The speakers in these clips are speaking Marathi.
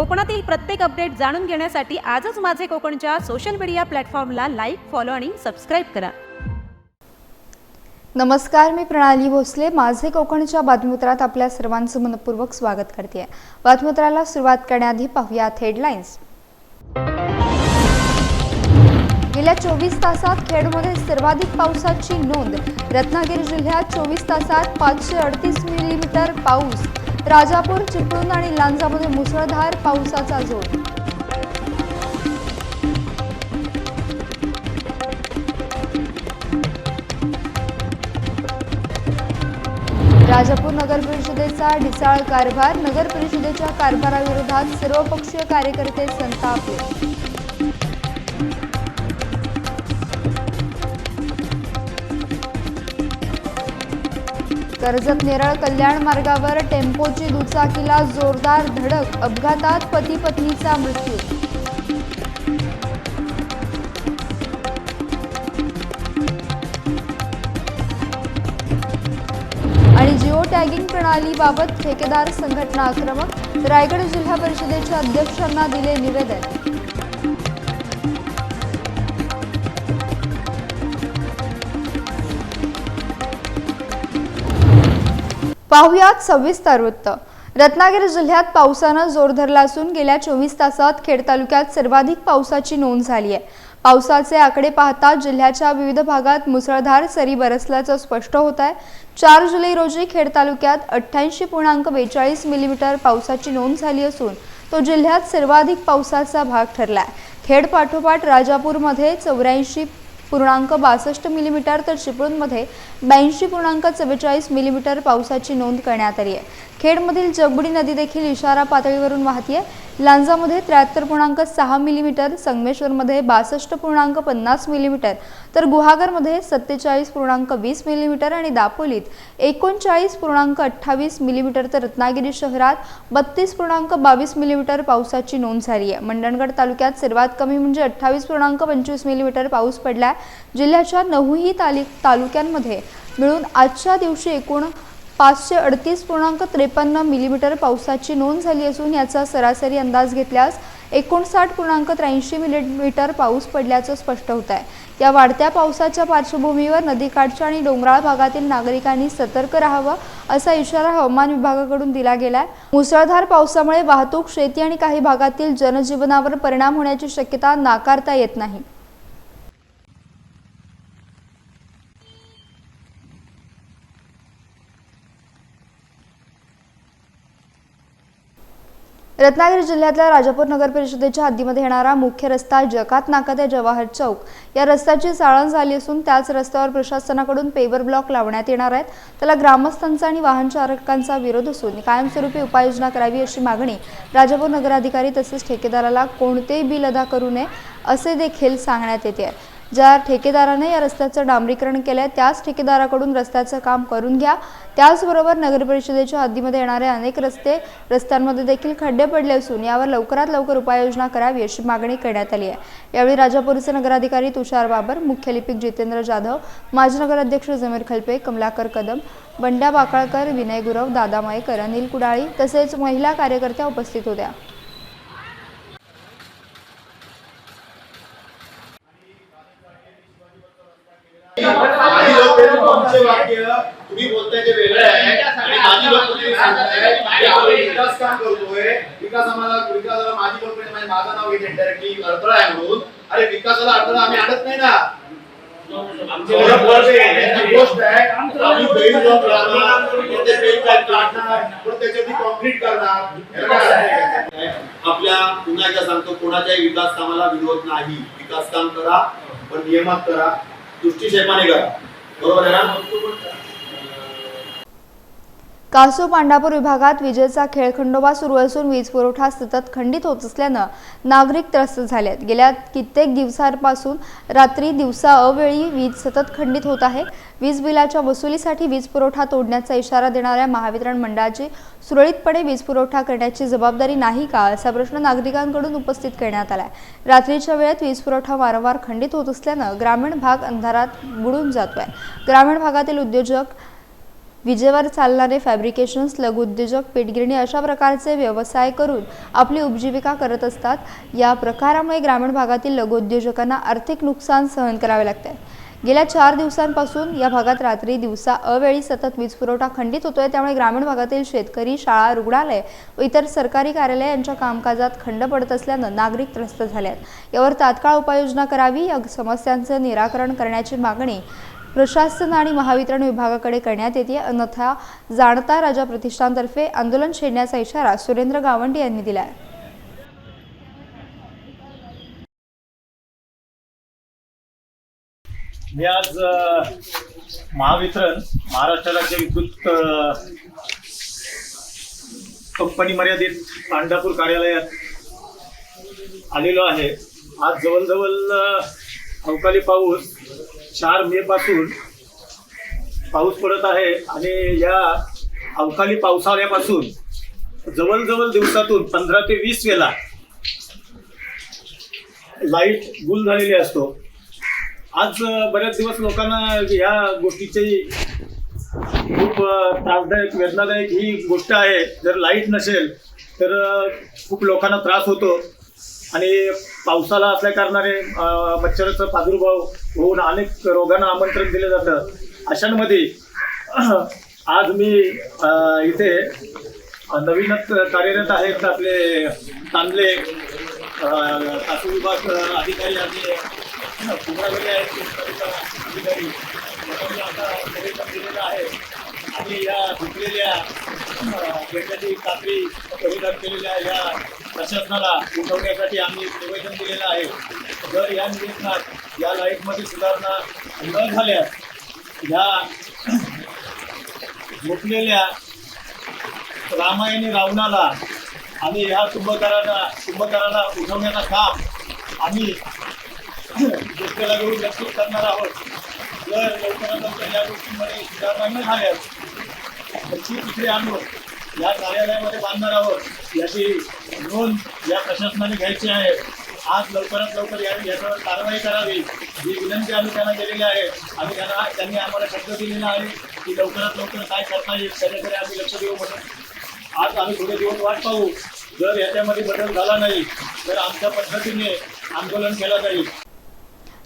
कोकणातील प्रत्येक अपडेट जाणून घेण्यासाठी आजच माझे कोकणच्या सोशल मीडिया प्लॅटफॉर्मला लाईक फॉलो आणि सबस्क्राईब करा. नमस्कार मी प्रणाली भोसले. माझे कोकणच्या बातमीपत्रात आपल्या सर्वांचं मनपूर्वक स्वागत करते बातमीपत्राला सुरुवात करण्याआधी पाहूयात हेडलाईन्स गेल्या चोवीस तासात खेडमध्ये सर्वाधिक पावसाची नोंद. रत्नागिरी जिल्ह्यात चोवीस तासात पाचशे अडतीस मिलीमीटर पाऊस. राजापूर चिपळूण आणि लांजामध्ये मुसळधार पावसाचा जोर. राजापूर नगर परिषदेचा ढिसाळ कारभार नगर परिषदेच्या कारभाराविरोधात सर्वपक्षीय कार्यकर्ते संतापले. कर्जत नेरळ कल्याण मार्गावर टेम्पोची दुचाकीला जोरदार धडक अपघातात पती पत्नीचा मृत्यू. आणि जिओ टॅगिंग प्रणालीबाबत ठेकेदार संघटना आक्रमक? रायगड जिल्हा परिषदेच्या अध्यक्षांना दिले निवेदन. पाहुयात सविस्तर वृत्त. रत्नागिरी जिल्ह्यात पावसानं जोर धरला असून गेल्या चोवीस तासात खेड तालुक्यात सर्वाधिक पावसाची नोंद झाली आहे. पावसाचे आकडे पाहता जिल्ह्याच्या विविध भागात मुसळधार सरी बरसल्याचं स्पष्ट होत आहे. चार जुलै रोजी खेड तालुक्यात अठ्ठ्याऐंशी पूर्णांक बेचाळीस मिलीमीटर पावसाची नोंद झाली असून तो जिल्ह्यात सर्वाधिक पावसाचा भाग ठरला आहे खेड पाठोपाठ राजापूरमध्ये चौऱ्याऐंशी पूर्णांक बासष्ट मिलीमीटर तर चिपळूणमध्ये ब्याऐंशी पूर्णांक चव्वेचाळीस मिलीमीटर पावसाची नोंद करण्यात आली आहे. खेडमधील जगबुडी नदी देखील इशारा पातळीवरून वाहतीये. लांजामध्ये त्र्याहत्तर पूर्णांक सहा मिलीमीटर संगमेश्वरमध्ये बासष्ट पूर्णांक पन्नास मिलीमीटर तर गुहागरमध्ये सत्तेचाळीस पूर्णांक वीस मिलीमीटर आणि दापोलीत एकोणचाळीस पूर्णांक अठ्ठावीस मिलीमीटर तर रत्नागिरी शहरात बत्तीस पूर्णांक बावीस मिलीमीटर पावसाची नोंद झाली आहे मंडणगड तालुक्यात सर्वात कमी म्हणजे अठ्ठावीस पूर्णांक पंचवीस मिलीमीटर पाऊस पडला जिल्ह्याच्या नऊही ताली तालुक्यांमध्ये मिळून आजच्या दिवशी एकूण पाचशे अडतीस पूर्णांक त्रेपन्न मिलीमीटर पावसाची नोंद झाली असून याचा सरासरी अंदाज घेतल्यास एकोणसाठ पूर्णांक त्र्याऐंशी मिलीमीटर पाऊस पडल्याचं स्पष्ट होत आहे. या वाढत्या पावसाच्या पार्श्वभूमीवर नदीकाठच्या आणि डोंगराळ भागातील नागरिकांनी सतर्क राहावं असा इशारा हवामान विभागाकडून दिला गेलाय. मुसळधार पावसामुळे वाहतूक शेती आणि काही भागातील जनजीवनावर परिणाम होण्याची शक्यता नाकारता येत नाही. रत्नागिरी जिल्ह्यातल्या राजापूर नगर परिषदेच्या हद्दीमध्ये येणारा मुख्य रस्ता जकात नाका ते जवाहर चौक. या रस्त्याची चाळण झाली असून त्याच रस्त्यावर प्रशासनाकडून पेवर ब्लॉक लावण्यात येणार आहेत. त्याला ग्रामस्थांचा आणि वाहन चालकांचा विरोध असून कायमस्वरूपी उपाययोजना करावी अशी मागणी राजापूर नगराधिकारी तसेच ठेकेदाराला कोणतेही बिल अदा करू नये असे देखील सांगण्यात येते. ज्या ठेकेदाराने या रस्त्याचं डांबरीकरण केलंय त्याच ठेकेदाराकडून रस्त्याचं काम करून घ्या. त्याचबरोबर नगर परिषदेच्या हद्दीमध्ये येणारे अनेक रस्ते रस्त्यांमध्ये देखील खड्डे पडले असून यावर लवकरात लवकर उपाययोजना करावी अशी मागणी करण्यात आली आहे. यावेळी राजापूरचे नगराधिकारी तुषार बाबर मुख्य लिपिक जितेंद्र जाधव माजी नगराध्यक्ष जमीर खलपे कमलाकर कदम बंड्या बाकाळकर विनय गुरव दादा मयेकर अनिल कुडाळी तसेच महिला कार्यकर्त्या उपस्थित होत्या. माझी वाक्य तुम्ही बोलताय ते वेगळं आहे. आणि माझी लोकप्रिय सांगताय की आपण विकास काम करतोय. विकास आम्हाला विकासाला माझी माझं नाव घेते डायरेक्टली अडथळा आहे म्हणून. अरे विकासाला अडथळा आम्ही आणत नाही ना. गोष्ट आहे आम्ही बैल ब्लॉक लावणार ते बैल ब्लॉक काढणार पण त्याच्यावरती कॉन्क्रीट करणार? आपल्या पुन्हा एकदा सांगतो कोणाच्याही विकास कामाला विरोध नाही. विकास काम करा पण नियमात करा. कृष्टी शेपाने का बरोबर आहे ना? कासू पांढापूर विभागात विजेचा खेळखंडोबा सुरू असून वीज पुरवठा सतत खंडित होत असल्यानं नागरिक त्रस्त झाले आहेत गेल्या कित्येक दिवसांपासून रात्री दिवसा अवेळी वीज सतत खंडित होत आहे. वीज बिलाच्या वसुलीसाठी वीज पुरवठा तोडण्याचा इशारा देणाऱ्या महावितरण मंडळाची सुरळीतपणे वीज पुरवठा करण्याची जबाबदारी नाही का असा प्रश्न नागरिकांकडून उपस्थित करण्यात आला आहे रात्रीच्या वेळेत वीज पुरवठा वारंवार खंडित होत असल्यानं ग्रामीण भाग अंधारात बुडून जातोय. ग्रामीण भागातील उद्योजक विजेवर चालणारे फॅब्रिकेशन्स लघुउद्योजक पेटगिरणी अशा प्रकारचे व्यवसाय करून आपली उपजीविका करत असतात. या प्रकारामुळे ग्रामीण भागातील लघुउद्योजकांना आर्थिक नुकसान सहन करावे लागते. गेल्या चार दिवसांपासून या भागात रात्री दिवसा अवेळी सतत वीज पुरवठा खंडित होतोय. त्यामुळे ग्रामीण भागातील शेतकरी शाळा रुग्णालय व इतर सरकारी कार्यालय यांच्या कामकाजात खंड पडत असल्यानं नागरिक त्रस्त झाले आहेत यावर तात्काळ उपाययोजना करावी या समस्यांचं निराकरण करण्याची मागणी प्रशासन आणि महावितरण विभागाकडे करण्यात येते. अन्यथा जाणता राजा प्रतिष्ठानतर्फे आंदोलन छेडण्याचा इशारा सुरेंद्र गावंडे यांनी दिला आहे मी आज महावितरण महाराष्ट्र राज्य विद्युत कंपनी मर्यादित पांढरापूर कार्यालयात आलेलो आहे. आज जवळजवळ अवकाळी पाऊस चार मे पासून पाऊस पडत आहे आणि या अवकाळी पावसाळ्यापासून जवळजवळ दिवसातून पंधरा ते वीस वेळा लाइट गुल झालेली असतो. आज बऱ्याच दिवस लोकांना ह्या गोष्टीची खूप त्रासदायक वेदनादायक ही गोष्ट आहे. जर लाइट नसेल तर खूप लोकांना त्रास होतो. आणि पावसाला असल्या कारणाने मच्छराचा प्रादुर्भाव होऊन अनेक रोगांना आमंत्रण दिलं जातं. अशांमध्ये आज मी इथे नवीनच कार्यरत आहेत आपले तांदले कासू विभाग अधिकारी आणि कुंभारवाले आहेत अधिकारी. आहे. आणि या झुकलेल्या गेटाची कात्री परिधान केलेल्या या प्रशासनाला उठवण्यासाठी आम्ही निवेदन दिलेलं आहे. जर या निवेदनात या लाईटमध्ये सुधारणा न झाल्यास ह्या झोपलेल्या रामायणी रावणाला आणि ह्या कुंभकाराला कुंभकाराला उठवण्याचं काम आम्ही शेतकऱ्याला घेऊन नक्कीच करणार आहोत. जर लवकरात लवकर या गोष्टींमध्ये सुधारणा न झाल्यास नक्की तिकडे आणून या कार्यालयामध्ये बांधणार आहोत. याची नोंद या प्रशासनाने घ्यायची आहे. आज लवकरात लवकर या याच्यावर कारवाई करावी. ही विनंती आम्ही त्यांना केलेली आहे. आम्ही त्यांना त्यांनी आम्हाला शब्द दिलेला आहे की लवकरात लवकर काय करता येईल त्याच्याकडे आम्ही लक्ष देऊ म्हणून. आज आम्ही थोडे दिवस वाट पाहू. जर याच्यामध्ये बदल झाला नाही तर आमच्या पद्धतीने आंदोलन केलं जाईल.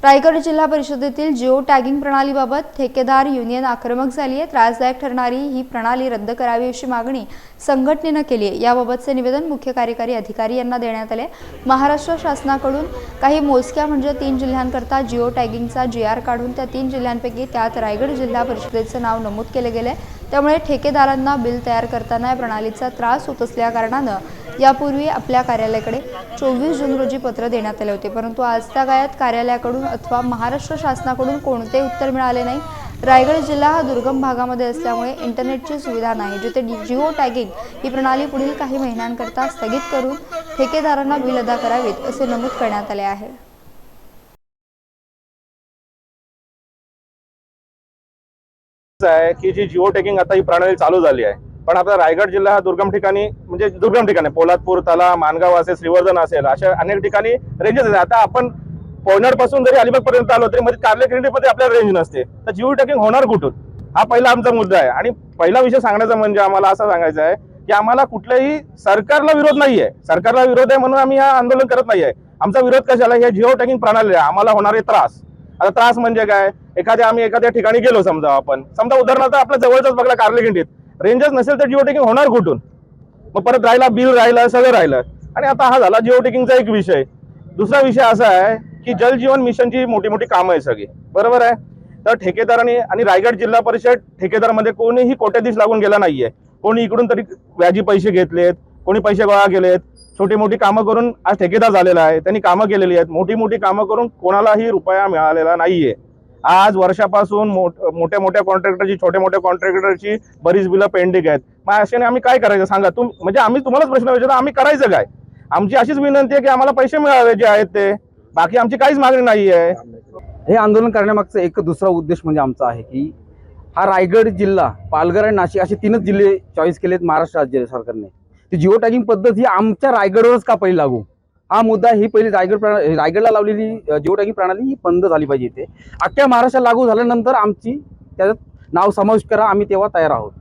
रायगड जिल्हा परिषदेतील जिओ टॅगिंग प्रणालीबाबत ठेकेदार युनियन आक्रमक झाली आहे त्रासदायक ठरणारी ही प्रणाली रद्द करावी अशी मागणी संघटनेनं केली आहे याबाबतचे निवेदन मुख्य कार्यकारी अधिकारी यांना देण्यात आले. महाराष्ट्र शासनाकडून काही मोजक्या म्हणजे तीन जिल्ह्यांकरता जिओ टॅगिंगचा जी आर काढून त्या तीन जिल्ह्यांपैकी त्यात रायगड जिल्हा परिषदेचं नाव नमूद केले गेले त्यामुळे ठेकेदारांना बिल तयार करताना या प्रणालीचा त्रास होत असल्याकारणानं यापूर्वी आपल्या कार्यालयाकडे चोवीस जून रोजी पत्र देण्यात आले होते. परंतु आज त्या काळात कार्यालयाकडून अथवा महाराष्ट्र शासनाकडून कोणतेही उत्तर मिळाले नाही? रायगड जिल्हा हा दुर्गम भागामध्ये असल्यामुळे इंटरनेटची सुविधा नाही. जिथे जिओ टॅगिंग ही प्रणाली पुढील काही महिन्यांकरता स्थगित करून ठेकेदारांना बिल अदा करावीत असे नमूद करण्यात आले आहे. आहे की जी जिओ टॅगिंग आता ही प्रणाली चालू झाली आहे. पण आपला रायगड जिल्हा हा दुर्गम ठिकाणी म्हणजे दुर्गम ठिकाणी पोलादपूर तला मानगाव असेल श्रीवर्धन असेल अशा अनेक ठिकाणी रेंजेस आहेत. आता आपण पवनाडपासून जरी अलिबाग पर्यंत आलो तरी मध्ये कार्ले क्रिंडीमध्ये आपल्याला रेंज नसते. तर जिओ टॅकिंग होणार कुठून? हा पहिला आमचा मुद्दा आहे. आणि पहिला विषय सांगण्याचा म्हणजे आम्हाला असं सांगायचं आहे की आम्हाला कुठल्याही सरकारला विरोध नाहीये. सरकारला विरोध आहे म्हणून आम्ही हा आंदोलन करत नाहीये. आमचा विरोध कशाला? हे जिओ टॅकिंग प्रणाली आहे. आम्हाला होणारे त्रास. आता त्रास म्हणजे काय? एखाद्या आम्ही एखाद्या ठिकाणी गेलो समजा आपण. समजा उदाहरणार्थ आपल्या जवळच बघला कार्लेखिंडीत रेंजच नसेल तर जिओ टेकिंग होणार कुठून? मग परत राहिला बिल राहिलं सगळं राहिलं. आणि आता हा झाला जिओ टेकिंगचा एक विषय. दुसरा विषय असा आहे की जल जीवन मिशनची मोठी मोठी कामं आहे सगळी. बरोबर आहे? तर ठेकेदारांनी आणि रायगड जिल्हा परिषद ठेकेदारमध्ये कोणीही कोट्याधीश लागून गेला नाहीये. कोणी इकडून तरी व्याजी पैसे घेतलेत कोणी पैसे गोळा केलेत. छोटी मोठी कामं करून आज ठेकेदार झालेला आहे. त्यांनी कामं केलेली आहेत. मोठी मोठी कामं करून कोणालाही रुपया मिळालेला नाहीये. आज वर्षापासून मोठ्या मोठ्या कॉन्ट्रॅक्टरची छोट्या मोठ्या कॉन्ट्रॅक्टरची बरीच बिलं पेंडिंग आहेत. मग अशाने आम्ही काय करायचं? सांगा. तुम म्हणजे आम्ही तुम्हालाच प्रश्न विचारतो आम्ही करायचं काय? आमची अशीच विनंती आहे की आम्हाला पैसे मिळावे जे आहेत ते. बाकी आमची काहीच मागणी नाही आहे. हे आंदोलन करण्यामागचा एक दुसरा उद्देश म्हणजे आमचा आहे की हा रायगड जिल्हा पालघर आणि नाशिक असे तीनच जिल्हे चॉईस केलेत महाराष्ट्र राज्य सरकारने. ती जिओ टॅगिंग पद्धत ही आमच्या रायगडवरच का पहिली लागू? हा मुद्दा ही पहिली रायगड प्रणा रायगडला लावलेली जिओ टॅगिंग प्रणाली ही बंद झाली पाहिजे इथे. अख्ख्या महाराष्ट्रात लागू झाल्यानंतर आमची त्याच्यात नाव समाविष्ट करा आम्ही तेव्हा तयार आहोत.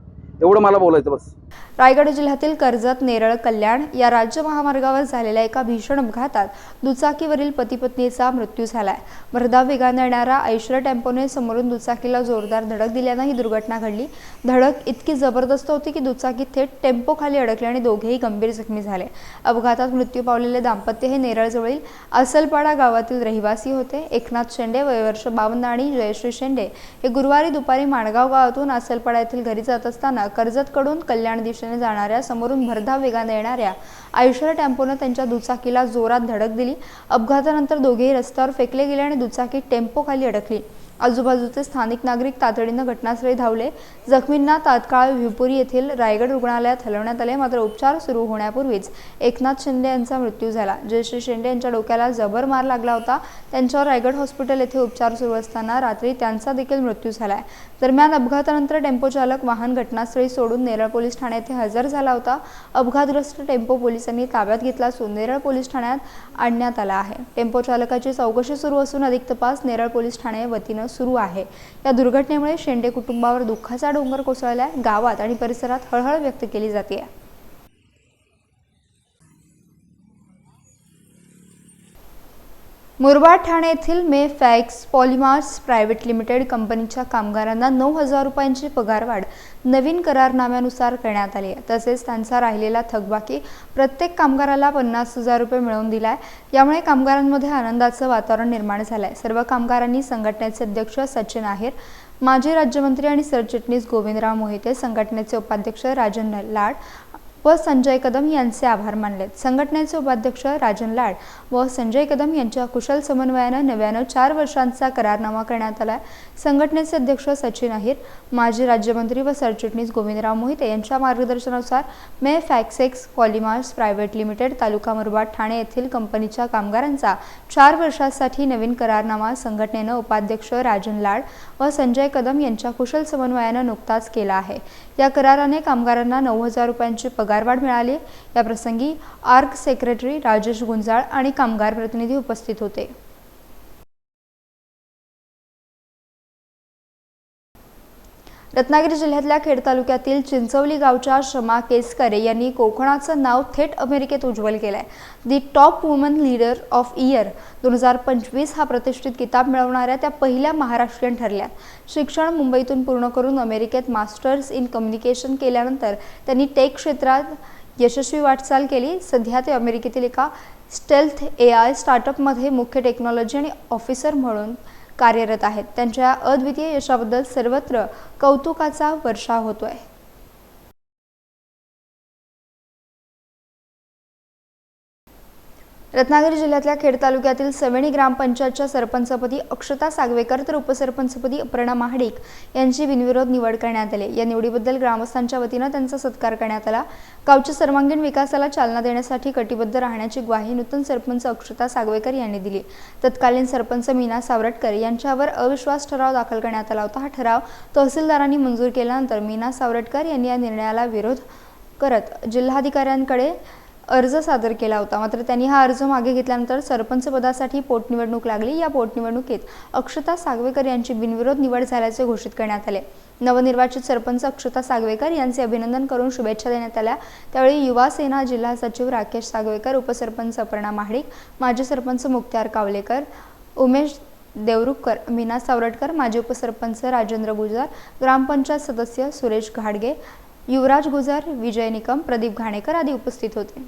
एवढं मला बोलायचं बस. रायगड जिल्ह्यातील कर्जत नेरळ कल्याण या राज्य महामार्गावर झालेल्या एका भीषण अपघातात दुचाकीवरील पती पत्नीचा मृत्यू झालाय. भरधाव वेगाने येणारा ऐश्वर्य टेम्पोने समोरून दुचाकीला जोरदार धडक दिल्यानं ही दुर्घटना घडली. धडक इतकी जबरदस्त होती की दुचाकी थेट टेम्पो खाली अडकले आणि दोघेही गंभीर जखमी झाले. अपघातात मृत्यू पावलेले दाम्पत्य हे नेरळजवळील असलपाडा गावातील रहिवासी होते. एकनाथ शेंडे वयवर्ष बावन्न आणि जयश्री शेंडे हे गुरुवारी दुपारी माणगाव गावातून असलपाडा येथील घरी जात असताना कर्जतकडून कल्याण दिशेने जाणाऱ्या समोरून भरधाव वेगाने येणाऱ्या ऐश्वर्य टेम्पोनं त्यांच्या दुचाकीला जोरात धडक दिली. अपघातानंतर दोघेही रस्त्यावर फेकले गेले आणि दुचाकी टेम्पो खाली अडकली. आजूबाजूचे स्थानिक नागरिक तातडीनं घटनास्थळी धावले. जखमींना तात्काळ विपुरी येथील रायगड रुग्णालयात हलवण्यात आले. मात्र उपचार सुरू होण्यापूर्वीच एकनाथ शिंदे यांचा मृत्यू झाला. जयश्री शिंदे यांच्या डोक्याला जबर मार लागला होता. त्यांच्यावर रायगड हॉस्पिटल येथे उपचार सुरू असताना रात्री त्यांचा देखील मृत्यू झालाय. दरम्यान अपघातानंतर टेम्पो चालक वाहन घटनास्थळी सोडून नेरळ पोलीस ठाणे येथे हजर झाला होता. अपघातग्रस्त टेम्पो पोलिसांनी ताब्यात घेतला असून नेरळ पोलीस ठाण्यात आणण्यात आला आहे. टेम्पो चालकाची चौकशी सुरू असून अधिक तपास नेरळ पोलीस ठाणे वतीनं सुरू आहे. या दुर्घटनेमुळे शेंडे कुटुंबावर दुःखाचा डोंगर कोसळलाय. गावात आणि परिसरात हळहळ व्यक्त केली जाते मुरबाड ठाणे येथील मे फॅक्स पॉलिमार्स प्रायव्हेट लिमिटेड कंपनीच्या कामगारांना नऊ हजार रुपयांची पगारवाढ नवीन करारनाम्यानुसार करण्यात आली आहे. तसेच त्यांचा राहिलेला थकबाकी प्रत्येक कामगाराला पन्नास हजार रुपये मिळवून दिला आहे यामुळे कामगारांमध्ये आनंदाचं वातावरण निर्माण झालं आहे सर्व कामगारांनी संघटनेचे अध्यक्ष सचिन आहेर माजी राज्यमंत्री आणि सरचिटणीस गोविंदराव मोहिते संघटनेचे उपाध्यक्ष राजन लाड व संजय कदम यांचे आभार मानलेत. संघटनेचे उपाध्यक्ष राजन लाड व संजय कदम यांच्या कुशल समन्वयानं नव्यानं चार वर्षांचा करारनामा करण्यात आला संघटनेचे अध्यक्ष सचिन अहिर माजी राज्यमंत्री व सरचिटणीस गोविंदराव मोहिते यांच्या मार्गदर्शनानुसार मे फॅक्सेक्स polymers private limited taluka Murbad Thane येथील कंपनीच्या कामगारांचा चार वर्षासाठी नवीन करारनामा संघटनेनं उपाध्यक्ष राजन लाड व संजय कदम यांच्या कुशल समन्वयानं नुकताच केला आहे. या कराराने कामगारांना नऊ हजार रुपयांची पगारवाढ मिळाली. याप्रसंगी आर्क सेक्रेटरी राजेश गुंजाळ आणि कामगार प्रतिनिधी उपस्थित होते. रत्नागिरी जिल्ह्यातल्या खेड तालुक्यातील चिंचवली गावच्या शमा केसकरे यांनी कोकणाचं नाव थेट अमेरिकेत उज्ज्वल केलंय. The top woman leader of year दोन हजार पंचवीस हा प्रतिष्ठित किताब मिळवणाऱ्या त्या पहिल्या महाराष्ट्रीयन ठरल्यात शिक्षण मुंबईतून पूर्ण करून अमेरिकेत मास्टर्स इन कम्युनिकेशन केल्यानंतर त्यांनी टेक क्षेत्रात यशस्वी वाटचाल केली. सध्या ते अमेरिकेतील एका स्टेल्थ ए आय स्टार्टअपमध्ये मुख्य टेक्नॉलॉजी आणि ऑफिसर म्हणून कार्यरत आहेत. त्यांच्या अद्वितीय यशाबद्दल सर्वत्र कौतुकाचा वर्षाव आहे रत्नागिरी जिल्ह्यातल्या खेड तालुक्यातील सवेणी ग्रामपंचायतच्या सरपंचपदी अक्षता सागवेकर तर उपसरपंचपदी अपर्णा महाडिक यांची बिनविरोध निवड करण्यात आली. या निवडीबद्दल ग्रामस्थांच्या वतीनं त्यांचा सत्कार करण्यात आला. गावच्या सर्वांगीण विकासाला चालना देण्यासाठी कटिबद्ध राहण्याची ग्वाही नूतन सरपंच अक्षता सागवेकर यांनी दिली. तत्कालीन सरपंच मीना सावरटकर यांच्यावर अविश्वास ठराव दाखल करण्यात आला होता. हा ठराव तहसीलदारांनी मंजूर केल्यानंतर मीना सावरटकर यांनी या निर्णयाला विरोध करत जिल्हाधिकाऱ्यांकडे अर्ज सादर केला होता. मात्र त्यांनी हा अर्ज मागे घेतल्यानंतर सरपंच पदासाठी पोटनिवडणूक लागली. या पोटनिवडणुकीत अक्षता सागवेकर यांची बिनविरोध निवड झाल्याचे घोषित करण्यात आले. नवनिर्वाचित सरपंच अक्षता सागवेकर यांचे अभिनंदन करून शुभेच्छा देण्यात आल्या. त्यावेळी युवा सेना जिल्हा सचिव राकेश सागवेकर उपसरपंच अपर्णा महाडिक माजी सरपंच मुक्त्यार कावलेकर उमेश देवरुखकर मीना सावरटकर माजी उपसरपंच राजेंद्र गुजर ग्रामपंचायत सदस्य सुरेश घाडगे युवराज गुजर विजय निकम प्रदीप घाणेकर आदी उपस्थित होते.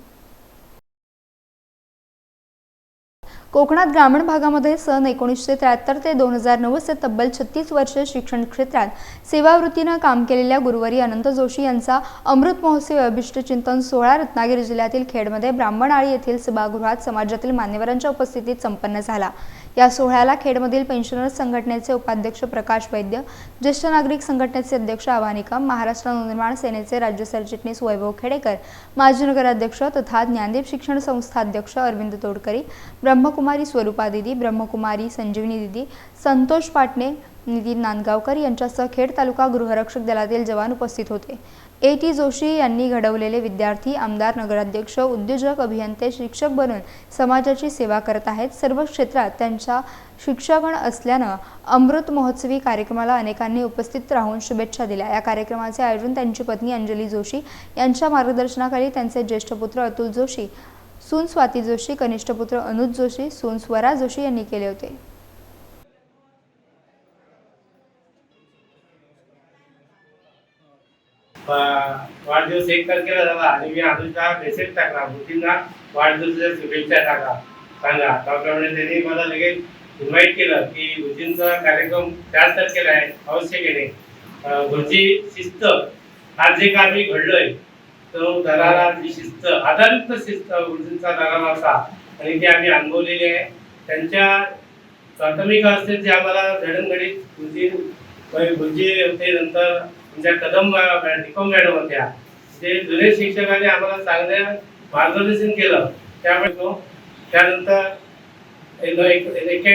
कोकणात ग्रामीण भागामध्ये सन एकोणीसशे त्र्याहत्तर ते दोन हजार नऊ तब्बल छत्तीस वर्षे शिक्षण क्षेत्रात सेवावृत्तीनं काम केलेल्या गुरुवारी अनंत जोशी यांचा अमृत महोत्सव अभिष्ट चिंतन सोहळा रत्नागिरी जिल्ह्यातील खेडमध्ये ब्राह्मण आळी येथील सभागृहात समाजातील मान्यवरांच्या उपस्थितीत संपन्न झाला. या सोहळ्याला खेडमधील पेन्शनर्स संघटनेचे उपाध्यक्ष प्रकाश वैद्य ज्येष्ठ नागरिक संघटनेचे अध्यक्ष आवानिका महाराष्ट्र नवनिर्माण सेनेचे राज्य सरचिटणीस वैभव खेडेकर माजी नगराध्यक्ष तथा ज्ञानदीप शिक्षण संस्था अध्यक्ष अरविंद तोडकरी ब्रह्मकुमारी स्वरूपा दिदी ब्रह्मकुमारी संजीवनी दिदी संतोष पाटणे नितीन नांदगावकर यांच्यासह खेड तालुका गृहरक्षक दलातील जवान उपस्थित होते. ए. टी. जोशी यांनी घडवलेले विद्यार्थी आमदार नगराध्यक्ष उद्योजक अभियंते शिक्षक बनून समाजाची सेवा करत आहेत. सर्व क्षेत्रात त्यांच्या शिक्षकगण असल्यानं अमृत महोत्सवी कार्यक्रमाला अनेकांनी उपस्थित राहून शुभेच्छा दिल्या. या कार्यक्रमाचे आयोजन त्यांची पत्नी अंजली जोशी यांच्या मार्गदर्शनाखाली त्यांचे ज्येष्ठ पुत्र अतुल जोशी सून स्वाती जोशी कनिष्ठ पुत्र अनुज जोशी सून स्वरा जोशी यांनी केले होते. वाढदिवस एक तारखेला झाला आणि मी अनुजला मेसेज टाकला मोदींना वाढदिवसाच्या शुभेच्छा टाका सांगा त्याप्रमाणे त्यांनी मला लगेच इन्व्हाइट केलं की गुरुजींचा कार्यक्रम चार तारखेला आहे अवश्य केले गुरुजी शिस्त आज जे काय मी घडलोय तो दराला जी शिस्त आधारित शिस्त गुरुजींचा दरारा होता आणि ती आम्ही अनुभवलेली आहे. त्यांच्या प्राथमिक अवस्थेत जे आम्हाला घडणघडीत गुरुजी गुरुजी होते नंतर तुमच्या कदम टिकम मॅडम होत्या ते जुने शिक्षकांनी आम्हाला चांगले मार्गदर्शन केलं त्यामुळे तो त्यानंतर एक- एक-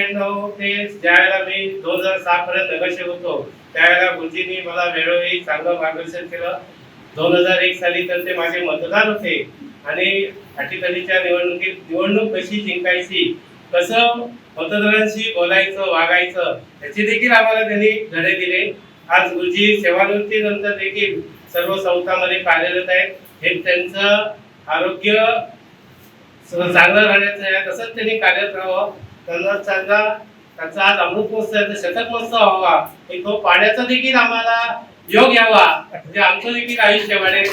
ते ज्यावेळेला मी दोन हजार सहा पर्यंत नगरसेवक होतो त्यावेळेला गुरुजींनी मला वेळोवेळी चांगलं मार्गदर्शन केलं. दोन हजार एक साली तर ते माझे मतदार होते आणि अटीतटीच्या निवडणुकीत निवडणूक कशी जिंकायची कसं मतदारांशी बोलायचं वागायचं याचे देखील आम्हाला त्यांनी धडे दिले. आज गुरुजी सेवानिवृत्तीनंतर देखील सर्व संस्थांमध्ये कार्यरत आहेत. हे त्यांचं आरोग्य चांगलं राहण्याचं आहे. तसंच त्यांनी कार्यरत राहावं त्यांना चांगला. त्यांचा आज अमृत महोत्सव शतक महोत्सव व्हावा एक तो पाण्याचा देखील आम्हाला योग यावा. म्हणजे आमचं देखील आयुष्य वाढेल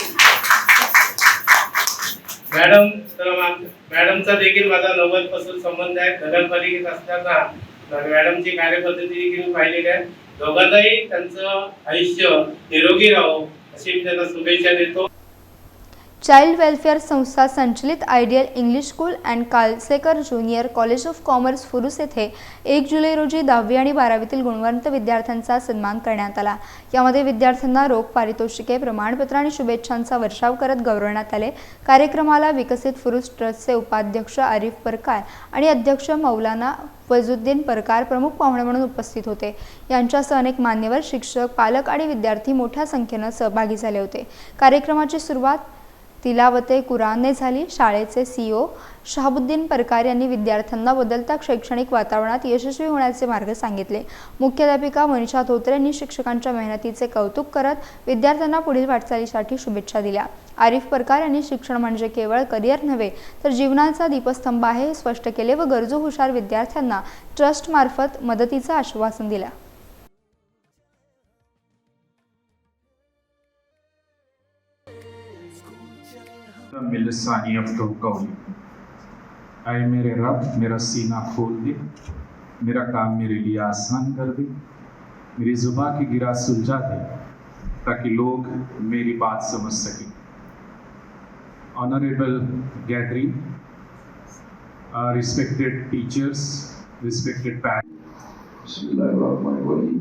मॅडम तर मॅडमचा देखील माझा नव्वदपासून संबंध आहे. नगरपालिकेत असताना मॅडमची कार्यपद्धती देखील पाहिलेली आहे. दोघांनाही त्यांचं आयुष्य निरोगी राहो अशी मी त्यांना शुभेच्छा देतो. चाइल्ड वेलफेअर संस्था संचलित ideal English school and Kalsekar junior college of commerce Furus येथे एक जुलै रोजी दहावी आणि बारावीतील गुणवंत विद्यार्थ्यांचा सन्मान करण्यात आला. यामध्ये विद्यार्थ्यांना रोख पारितोषिके प्रमाणपत्र आणि शुभेच्छांचा वर्षाव करत गौरवण्यात आले. कार्यक्रमाला विकसित फुरुस ट्रस्टचे उपाध्यक्ष आरिफ परकार आणि अध्यक्ष मौलाना फैजुद्दीन परकार प्रमुख पाहुणे म्हणून उपस्थित होते. यांच्यासह अनेक मान्यवर शिक्षक पालक आणि विद्यार्थी मोठ्या संख्येनं सहभागी झाले होते. कार्यक्रमाची सुरुवात तिलावते कुरानने झाली. शाळेचे सीओ शहाबुद्दीन परकार यांनी विद्यार्थ्यांना बदलत्या शैक्षणिक वातावरणात यशस्वी होण्याचे मार्ग सांगितले. मुख्याध्यापिका मनीषा धोत्रे यांनी शिक्षकांच्या मेहनतीचे कौतुक करत विद्यार्थ्यांना पुढील वाटचालीसाठी शुभेच्छा दिल्या. आरिफ परकार यांनी शिक्षण म्हणजे केवळ करिअर नव्हे तर जीवनाचा दीपस्तंभ आहे हे स्पष्ट केले व गरजू हुशार विद्यार्थ्यांना ट्रस्टमार्फत मदतीचं आश्वासन दिलं. मिलसानी अफ्तों कौली आए मेरे रब, मेरा सीना खोल दे। मेरा काम मेरे लिए आसान कर दे। मेरी जुबा की गिरा सुलझा दे, ताकि लोग मेरी बात समझ सकें। Honourable gathering respected teachers respected parents Bismillahirrahmanirrahim.